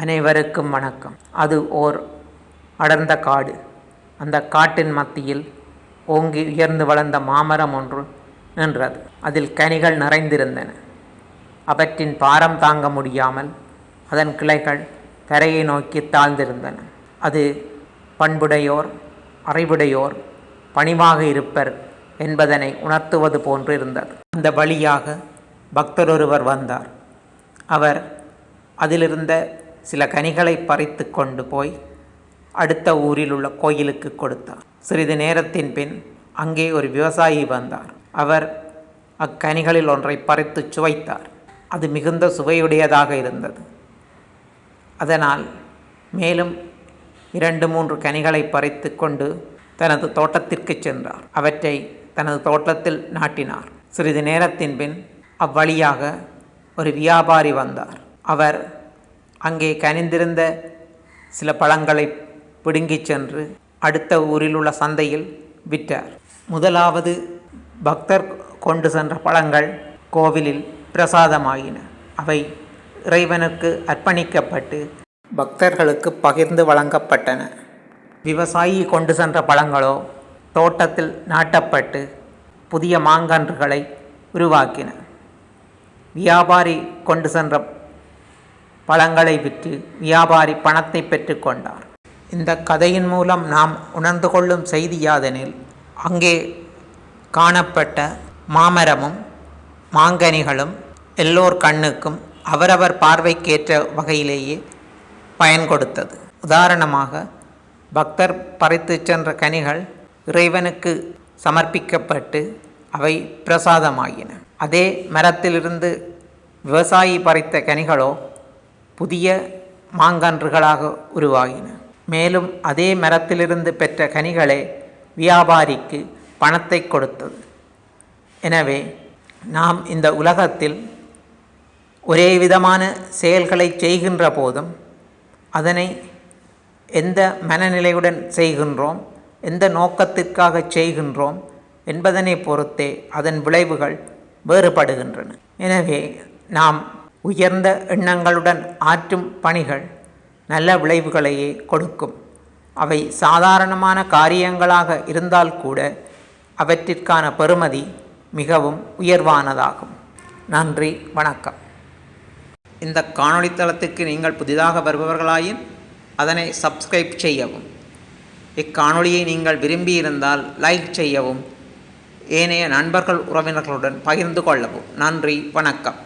அனைவருக்கும் வணக்கம். அது ஓர் அடர்ந்த காடு. அந்த காட்டின் மத்தியில் ஓங்கி உயர்ந்து வளர்ந்த மாமரம் ஒன்று நின்றது. அதில் கனிகள் நிறைந்திருந்தன. அவற்றின் பாரம் தாங்க முடியாமல் அதன் கிளைகள் தரையை நோக்கி தாழ்ந்திருந்தன. அது பண்புடையோர் அறிவுடையோர் பணிவாக இருப்பர் என்பதனை உணர்த்துவது போன்று இருந்தது அந்த வழியாக பக்தர் ஒருவர் வந்தார். அவர் அதிலிருந்த சில கனிகளை பறித்து கொண்டு போய் அடுத்த ஊரில் உள்ள கோயிலுக்கு கொடுத்தார். சிறிது நேரத்தின் பின் அங்கே ஒரு விவசாயி வந்தார். அவர் அக்கனிகளில் ஒன்றை பறித்து சுவைத்தார். அது மிகுந்த சுவையுடையதாக இருந்தது. அதனால் மேலும் இரண்டு மூன்று கனிகளை பறித்து கொண்டு தனது தோட்டத்திற்கு சென்றார். அவற்றை தனது தோட்டத்தில் நாட்டினார். சிறிது நேரத்தின் பின் அவ்வழியாக ஒரு வியாபாரி வந்தார். அவர் அங்கே கனிந்திருந்த சில பழங்களை பிடுங்கிச் சென்று அடுத்த ஊரில் உள்ள சந்தையில் விற்றார். முதலாவது பக்தர் கொண்டு சென்ற பழங்கள் கோவிலில் பிரசாதமாகின அவை இறைவனுக்கு அர்ப்பணிக்கப்பட்டு பக்தர்களுக்கு பகிர்ந்து வழங்கப்பட்டன. விவசாயி கொண்டு சென்ற பழங்களோ தோட்டத்தில் நாட்டப்பட்டு புதிய மாங்கன்றுகளை உருவாக்கின. வியாபாரி கொண்டு சென்ற பழங்களை விற்று வியாபாரி பணத்தை பெற்றுக்கொண்டார் இந்த கதையின் மூலம் நாம் உணர்ந்து கொள்ளும் செய்தி யாதெனில் அங்கே காணப்பட்ட மாமரமும் மாங்கனிகளும் எல்லோர் கண்ணுக்கும் அவரவர் பார்வைக்கேற்ற வகையிலேயே பயன் கொடுத்தது உதாரணமாக பக்தர் பறித்து சென்ற கனிகள் இறைவனுக்கு சமர்ப்பிக்கப்பட்டு அவை பிரசாதமாகின அதே மரத்திலிருந்து விவசாயி பறித்த கனிகளோ புதிய மாங்கன்றுகளாக உருவாகின. மேலும் அதே மரத்திலிருந்து பெற்ற கனிகளே வியாபாரிக்கு பணத்தை கொடுத்தது. எனவே நாம் இந்த உலகத்தில் ஒரே விதமான செயல்களை செய்கின்ற போதும் அதனை எந்த மனநிலையுடன் செய்கின்றோம் எந்த நோக்கத்திற்காக செய்கின்றோம் என்பதனை பொறுத்தே அதன் விளைவுகள் வேறுபடுகின்றன. எனவே நாம் உயர்ந்த எண்ணங்களுடன் ஆற்றும் பணிகள் நல்ல விளைவுகளையே கொடுக்கும். அவை சாதாரணமான காரியங்களாக இருந்தால் கூட அவற்றிற்கான பெறுமதி மிகவும் உயர்வானதாகும். நன்றி வணக்கம். இந்த காணொளி தளத்துக்கு நீங்கள் புதிதாக வருபவர்களாயின் அதனை சப்ஸ்கிரைப் செய்யவும். இக்காணொளியை நீங்கள் விரும்பியிருந்தால் லைக் செய்யவும். ஏனைய நண்பர்கள் உறவினர்களுடன் பகிர்ந்து கொள்ளவும். நன்றி வணக்கம்.